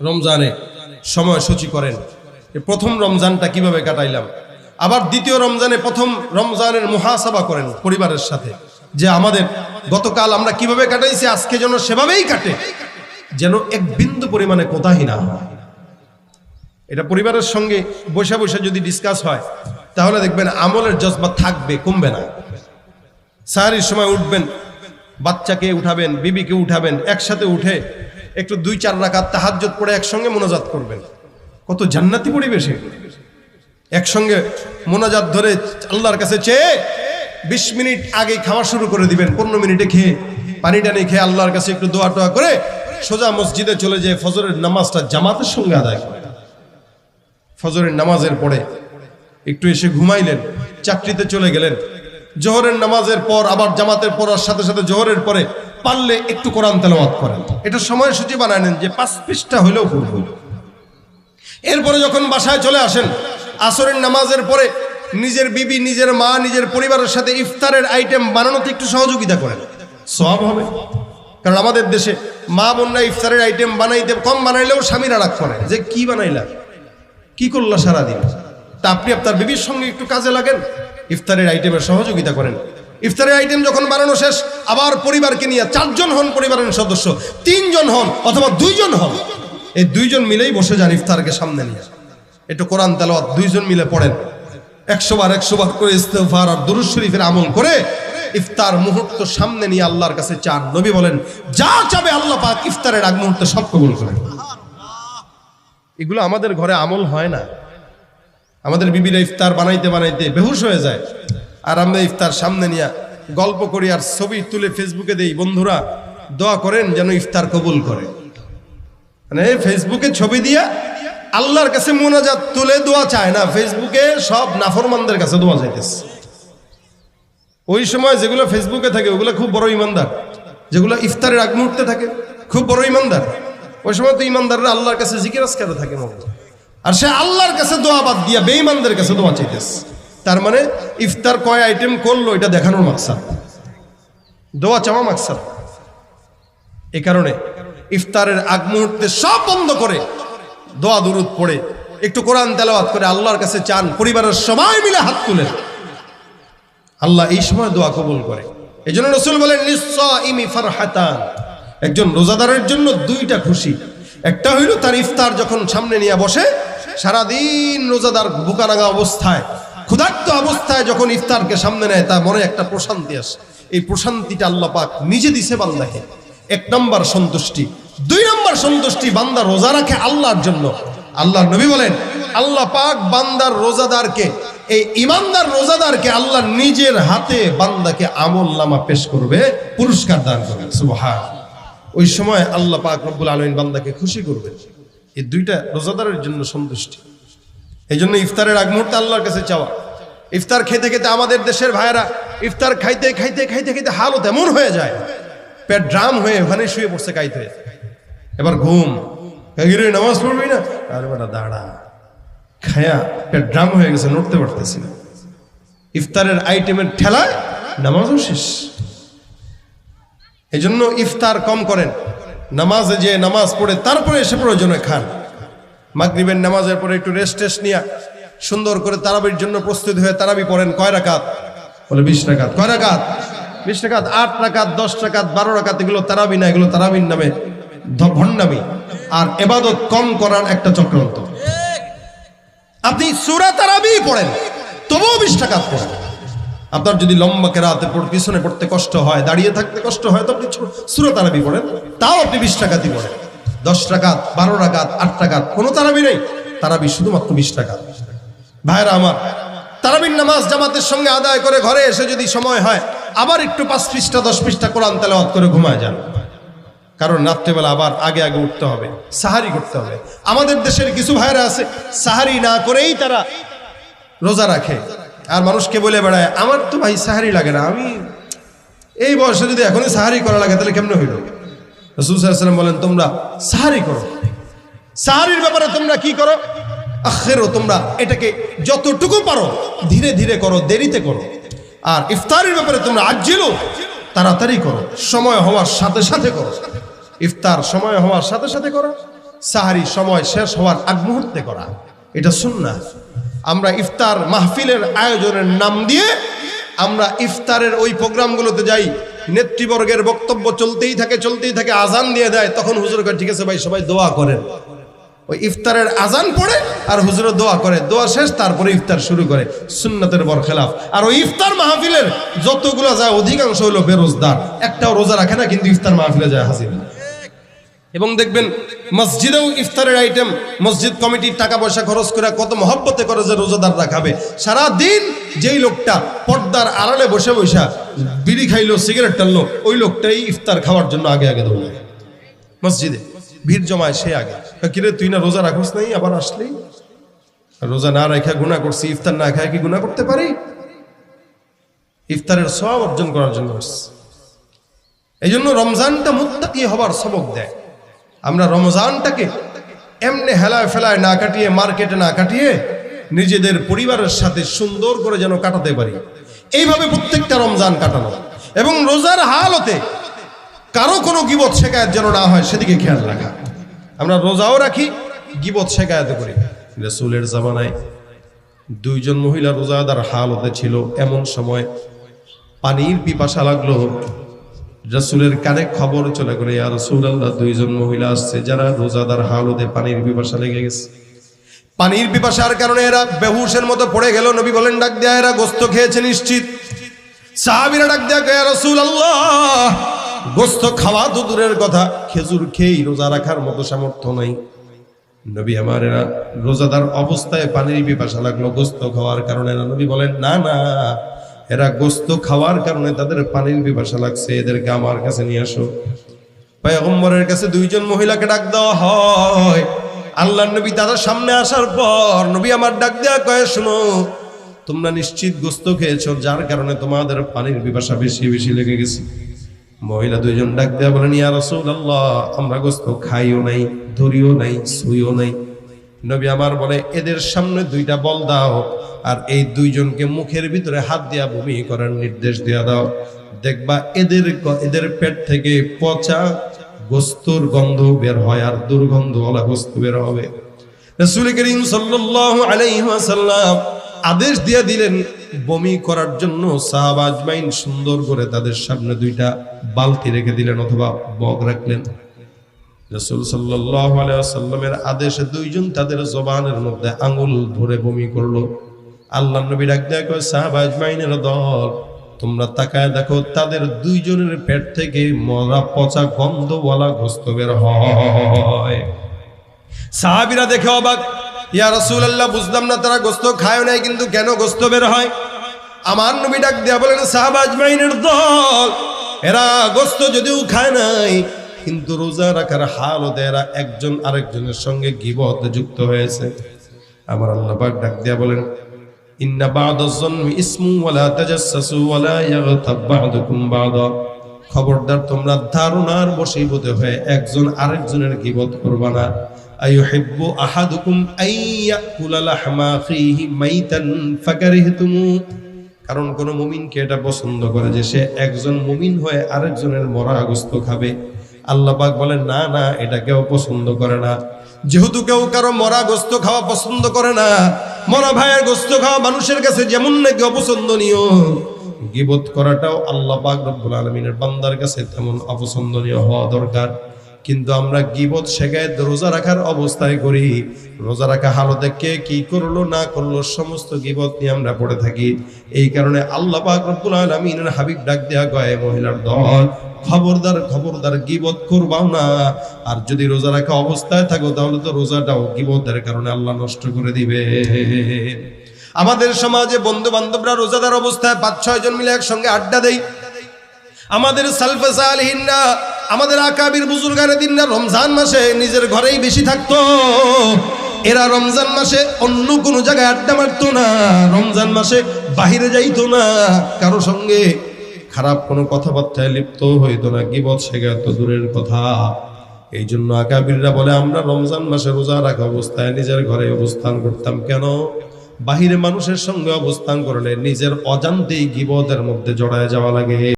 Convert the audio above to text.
রমজানে সময়সূচি করেন। প্রথম রমজানটা কীভাবে কাটাইলাম? আবার দ্বিতীয় রমজানে প্রথম রমজানের মহাসভা করেন পরিবারের সাথে। যে আমাদের গতকাল আমরা কীভাবে কাটাইছি, আজকে যেন সেভাবেই কাটে। যেন এক বিন্দু পরিমাণে কোথাহি না হয়। এটা পরিবারের সঙ্গে বসে বসে যদি ডিসকাস হয়, তাহলে দেখবেন আমলের জজবা থাকবে, কমবে না। সাহারির সময় উঠবেন, বাচ্চাকে উঠাবেন, বিবিকে উঠাবেন, একসাথে উঠে একটু দুই, চার রাকাত তাহাজ্জত পড়ে একসঙ্গে মোনাজাত করবেন। কত জান্নাতি পরিবেশে। একসঙ্গে মোনাজাত ধরে আল্লাহর কাছে চেয়ে বিশ মিনিট আগে খাওয়া শুরু করে দিবেন, পনেরো মিনিটে খেয়ে পানি টানি খেয়ে আল্লাহর কাছে একটু দোয়া টোয়া করে সোজা মসজিদে চলে যেয়ে ফজরের নামাজটা জামাতের সঙ্গে আদায় করে ফজরের নামাজের পরে একটু এসে ঘুমাইলেন, চাকরিতে চলে গেলেন। জোহরের নামাজের পর, আবার জামাতের পড়ার সাথে সাথে জোহরের পরে পারলে একটু কোরআন তেলাওয়াত করেন। এটা সময়সূচি বানায় নেন যে পাঁচ পৃষ্ঠা হইলেও করব এরপরে যখন বাসায় চলে আসেন আসরের নামাজের পরে নিজের বিবি নিজের মা নিজের পরিবারের সাথে ইফতারের আইটেম বানানোতে একটু সহযোগিতা করেন। সব হবে। কারণ আমাদের দেশে মা বোনরা ইফতারের আইটেম বানাইতে কম বানাইলেও স্বামীরা রাগ করে। যে কি বানাইলা? কি করলা সারাদিন? তা আপনি আপনার বিবির সঙ্গে একটু কাজে লাগেন ইফতারের আইটেমের সহযোগিতা করেন। ইফতারের আইটেম যখন বানানো শেষ, আবার পরিবারকে নিয়ে চারজন হন পরিবারের সদস্য, তিনজন হন অথবা দুইজন হন, এই দুইজন মিলেই বসে যান ইফতারকে সামনে নিয়ে। একটু কোরআন তেলাওয়াত, দুইজন মিলে পড়েন। একশো বার একশো বার করে ইস্তেফার আর দুরুজ শরীফের আমল করে ইফতার মুহূর্ত সামনে নিয়ে আল্লাহর কাছে চান। নবী বলেন, যা চাবে আল্লাহ পাক ইফতারের আগ মুহূর্তে সব কবুল করেন। এগুলো আমাদের ঘরে আমল হয় না। আমাদের বিবিরা ইফতার বানাইতে বানাইতে বেহুশ হয়ে যায়। আর আমরা ইফতার সামনে নিয়ে গল্প করি আর ছবি তুলে ফেসবুকে দেই। বন্ধুরা, দোয়া করেন যেন ইফতার কবুল করে। মানে ফেসবুকে ছবি দিয়া আল্লাহর কাছে মোনাজাত তুলে দোয়া চায় না, ফেসবুকে সব নাফরমানদের কাছে দোয়া চাইতেছে। ওই সময় যেগুলো ফেসবুকে থাকে, ওগুলো খুব বড় ইমানদার। যেগুলো ইফতারের আগ মুহূর্তে থাকে, খুব বড় ইমানদার। ওই সময় তো ইমানদাররা আল্লাহর কাছে জিকির আসকারে থাকে মতো আর সে আল্লাহর কাছে দোয়া বাদ দিয়া বেঈমানদের কাছে দোয়া চাইতেছে। তার মানে ইফতার কয় আইটেম করল এটা দেখানোর মাকসাদ। দোয়া চাওয়া মাকসাদ। এ কারণে ইফতারের আগ মুহূর্তে সব বন্ধ করে দোয়া দুরুদ পড়ে, একটু কোরআন তেলাওয়াত করে আল্লাহর কাছে চান, পরিবারের সবাই মিলে হাত তুলে আল্লাহ এই সময় দোয়া কবুল করে। এই জন্য রসুল বলেন ইমি ফারহাতান। একজন রোজাদারের জন্য দুইটা খুশি। একটা হইল তার ইফতার যখন সামনে নিয়ে বসে, সারাদিন রোজাদার বুকানাগা অবস্থায়। ক্ষুধার্ত অবস্থায় যখন ইফতারকে সামনে নেয়, তার মনে একটা প্রশান্তি আসে। এই প্রশান্তিটা আল্লাহ পাক নিজে দিছে বান্দাকে। এক নম্বর সন্তুষ্টি। দুই নম্বর সন্তুষ্টি, বান্দা রোজা রাখে আল্লাহর জন্য। আল্লাহ নবী বলেন, আল্লাহ পাক বান্দার রোজাদারকে, এই ইমানদার রোজাদারকে আল্লাহ নিজের হাতে বান্দাকে আমল নামা পেশ করবে, পুরস্কার দান করবে। সুবহান। ওই সময় আল্লাহ পাক রব্বুল আলমিন বান্দাকে খুশি করবে। এই দুইটা রোজাদারের জন্য সন্তুষ্টি। এই জন্য ইফতারের আগ মুহূর্তে আল্লাহর কাছে চাওয়া। ইফতার খেতে খেতে আমাদের দেশের ভাইয়েরা ইফতার খাইতে খাইতে খাইতে খাইতে হালত এমন হয়ে যায়। পেট ড্রাম হয়ে ওখানে শুয়ে পড়ছে খাইতে এবার ঘুম। নামাজ পড়বি না? আরে বেটা, দাঁড়া। খায়া পেট ড্রাম হয়ে গেছে, নড়তে পারতেছি না। ইফতারের আইটেমের ঠেলায় নামাজও শেষ। এই জন্য ইফতার কম করেন। নামাজে যে নামাজ পড়ে, তারপরে এসে প্রয়োজনে খান। মাগরিবের নামাজের পরে একটু রেস্ট টেস্ট নিয়ে সুন্দর করে তারাবির জন্য প্রস্তুত হয়ে তারাবি পড়েন কয় রাকাত? বলে বিশ রাকাত। কয় রাকাত? বিশ রাকাত, আট রাকাত, দশ রাকাত, বারো রাকাত, এগুলো তারাবি না, এগুলো তারাবির নামে ভণ্ডামি। আর এবাদত কম করার একটা চক্রান্ত। আপনি সুরা তারাবি পড়েন, তবুও বিশ টাকা পড়েন। আপনার যদি লম্বা কেরাতে পিছনে পড়তে কষ্ট হয়, দাঁড়িয়ে থাকতে কষ্ট হয়, তো আপনি সুরা তারাবি পড়েন, তাও আপনি বিশ টাকাতেই পড়েন। দশ টাকাত বারো টাকাত আট টাকাত কোনো তারাবি নেই। তারাবি শুধুমাত্র বিশ টাকা ভাইরা আমার, তারাবির নামাজ জামাতের সঙ্গে আদায় করে ঘরে এসে যদি সময় হয়, আবার একটু পাঁচ পৃষ্ঠা, দশ পৃষ্ঠা কোরআন তেলাওয়াত করে ঘুমায় যান। কারণ রাত্রেবেলা আবার আগে আগে উঠতে হবে, সাহারি করতে হবে। আমাদের দেশের কিছু ভাইরা আছে, সাহারি না করেই তারা রোজা রাখে। আর মানুষকে বলে বেড়ায়, আমার তো ভাই সাহারি লাগে না, আমি এই বয়সে যদি এখনই সাহারি করা লাগে, তাহলে কেমনে হইল? রসুল সাল্লাম বলেন, তোমরা সাহারি করো। সাহারির ব্যাপারে তোমরা কি করো? আখেরও তোমরা এটাকে যতটুকু পারো, ধীরে ধীরে করো, দেরিতে করো। আর ইফতারের ব্যাপারে তোমরা আজ্জিলো তাড়াতাড়ি করো। সময় হওয়ার সাথে সাথে করো। ইফতার সময় হওয়ার সাথে সাথে করো, সাহারি সময় শেষ হওয়ার আগ মুহূর্তে করা। এটা সুন্না আমরা ইফতার মাহফিলের আয়োজনের নাম দিয়ে আমরা ইফতারের ওই প্রোগ্রামগুলোতে যাই, নেতৃবর্গের বক্তব্য চলতেই থাকে চলতেই থাকে, আজান দিয়ে দেয়, তখন হুজুর ঠিক আছে ভাই, সবাই দোয়া করেন। ওই ইফতারের আজান পড়ে আর হুজুর দোয়া করে। দোয়া শেষ, তারপরে ইফতার শুরু করে। সুন্নতের বরখেলাফ। আর ওই ইফতার মাহফিলের যতগুলো যায়, অধিকাংশ হলো বেরোজদার। একটাও রোজা রাখে না, কিন্তু ইফতার মাহফিলে যায় হাজির। এবং দেখবেন, মসজিদেও ইফতারের আইটেম মসজিদ কমিটির টাকা পয়সা খরচ করে কত মহব্বতে করে যে রোজাদাররা খাবে। সারা দিন যেই লোকটা পর্দার আড়ালে বসে বসে বিড়ি খাইলো, সিগারেট টানলো, ওই লোকটাই ইফতার খাওয়ার জন্য আগে আগে দৌড়ায়। মসজিদে। ভিড় জমায় সে আগে। কিরে, তুই না রোজা রাখোস নাই? আবার আসলি? রোজা না রেখা গুণা করছি, ইফতার না খায় কি গুণা করতে পারি? ইফতারের সব অর্জন করার জন্য এই জন্য রমজানটা মুত্তাকি হবার সবক দেয়। আমরা রমজানটাকে এমনি হেলায় ফেলায় না কাটিয়ে, মার্কেটে না কাটিয়ে নিজেদের পরিবারের সাথে সুন্দর করে যেন কাটাতে পারি। এইভাবে প্রত্যেকটা রমজান কাটানো। এবং রোজার হালতে কারও কোনো গিবত শেখায়ত যেন না হয়, সেদিকে খেয়াল রাখা। আমরা রোজাও রাখি, গিবত শেখায়ত করি। রসুলের জামানায় দুইজন মহিলা রোজাদার হালতে ছিল। এমন সময় পানির পিপাসা লাগল। রসুলের কানে খবর চলে গেলে আর রসুল আল্লাহ দুইজন মহিলা আসছে, যারা রোজাদার হাল হালতে পানির পিপাসা লেগে গেছে। পানির পিপাসার কারণে এরা বেহুশের মতো পড়ে গেল। নবী বলেন, ডাক দেয়া, এরা গোস্ত খেয়েছে নিশ্চিত। সাহাবিরা ডাক দেয়া রসুল আল্লাহ গোস্ত খাওয়া তো দূরের কথা। খেজুর খেয়েই রোজা রাখার মতো সামর্থ্য নাই। নবী আমার এরা রোজাদার অবস্থায় পানির পিপাসা লাগল গোস্ত খাওয়ার কারণে। এরা নবী বলেন, না না, এরা গোস্ত খাওয়ার কারণে তাদের পানির পিপাসা লাগছে। এদেরকে আমার কাছে নিয়ে আসো। পয়গম্বরের কাছে দুইজন মহিলাকে ডাক দেওয়া হয়। আল্লাহ নবী তাদের সামনে আসার পর নবী আমার ডাক দেওয়া কয়ে, শুনো, তোমরা নিশ্চিত গোস্ত খেয়েছো, যার কারণে তোমাদের পানির পিপাসা বেশি বেশি লেগে গেছে। মহিলা দুইজন ডাক দেওয়া বলেন, ইয়া রসুল আল্লাহ আমরা গোস্ত খাইও নাই, ধরিও নাই, শুইও নাই। নবী আমার বলে, এদের সামনে দুইটা বল দাও আর এই দুইজনকে মুখের ভিতরে হাত দিয়া ভূমি করার নির্দেশ দেওয়া দাও। দেখবা এদের এদের পেট থেকে পচা গোস্তর গন্ধ বের হয় আর দুর্গন্ধ দুর্গন্ধওয়ালা গোস্ত বের হবে। রসুল করিম সাল্লাল্লাহু আলাইহি ওয়াসাল্লাম আদেশ দিয়া দিলেন বমি করার জন্য সাহাবা আজমাইন সুন্দর করে তাদের সামনে দুইটা বালতি রেখে দিলেন অথবা বগ রাখলেন। রসুল সাল্লামের আদেশে দুইজন তাদের জবানের মধ্যে আঙুল ধরে বমি করল। আল্লাহ নবী ডাক দেয়া কয়, সাহাবা আজমাইনের দল, তোমরা তাকায় দেখো, তাদের দুইজনের পেট থেকে মরা পচা গন্ধওয়ালা গোস্ত বের হয়। সাহাবিরা দেখে অবাক, ইয়া রাসূলুল্লাহ, বুঝলাম না, তারা গোস্ত খায় নাই, কিন্তু কেন গোস্ত বের হয়? আমার নবী ডাক দেয়া বলেন, সাহাবা আজমাইনের দল, এরা গোস্ত যদিও খায় নাই, কিন্তু রোজা রাখার হালতে এরা একজন আরেকজনের সঙ্গে গিবত যুক্ত হয়েছে। আমার আল্লাহ পাক ডাক দেয়া বলেন, ইন্না বা'দাজ-জন্মি ইসমু ওয়ালা তাজাসসু ওয়ালা ইয়াগতাব বা'দুকুম বা'দা। খবরদার, তোমরা ধারণার বশীভূত হয়ে একজন আরেকজনের গিবত করবা না। আইয়ুহিব্বু আহাদুকুম আইয়াকুলা লাহমা আখিহি মাইতান ফাকারিহতুমু। কারণ কোন মুমিনকে এটা পছন্দ করে যে সে একজন মুমিন হয়ে আরেকজনের মরা গোস্ত খাবে। আল্লাহ পাক বলেন, না না, এটা কেউ পছন্দ করে না। যেহেতু কেউ কারও মরা গোস্ত খাওয়া পছন্দ করে না, মরা ভাইয়ের গোস্ত খাওয়া মানুষের কাছে যেমন নাকি অপছন্দনীয়, গিবত করাটাও আল্লাহ পাক রব্বুল আলমিনের বান্দার কাছে তেমন অপছন্দনীয় হওয়া দরকার। কিন্তু আমরা গিবত শেখায় রোজা রাখার অবস্থায় করি। রোজা রাখা হালতে কে কি করল, না করল, সমস্ত গিবত নিয়ে আমরা পড়ে থাকি। এই কারণে আল্লাহ পাক হাবিব ডাক দেয়া গয় মহিলার দল, খবরদার খবরদার গিবত করবাও না। আর যদি রোজা রাখা অবস্থায় থাকো, তাহলে তো রোজাটাও গিবতের কারণে আল্লাহ নষ্ট করে দিবে। আমাদের সমাজে বন্ধু বান্ধবরা রোজাদার অবস্থায় পাঁচ ছয় জন মিলে একসঙ্গে আড্ডা দেয়। আমাদের সালফে সালহিনরা আমাদের আকাবির বুজুর্গানের দিনরা রমজান মাসে নিজের ঘরেই বেশি থাকতো। এরা রমজান মাসে অন্য কোনো জায়গায় আড্ডা মারতো না, রমজান মাসে বাহিরে যাইতো না, কারও সঙ্গে খারাপ কোনো কথাবার্তায় লিপ্ত হইতো না, গিবত শেখা তো দূরের কথা। এই জন্য আকাবিররা বলে, আমরা রমজান মাসে রোজা রাখা অবস্থায় নিজের ঘরে অবস্থান করতাম কেন? বাহিরে মানুষের সঙ্গে অবস্থান করলে নিজের অজান্তেই গিবদের মধ্যে জড়ায় যাওয়া লাগে।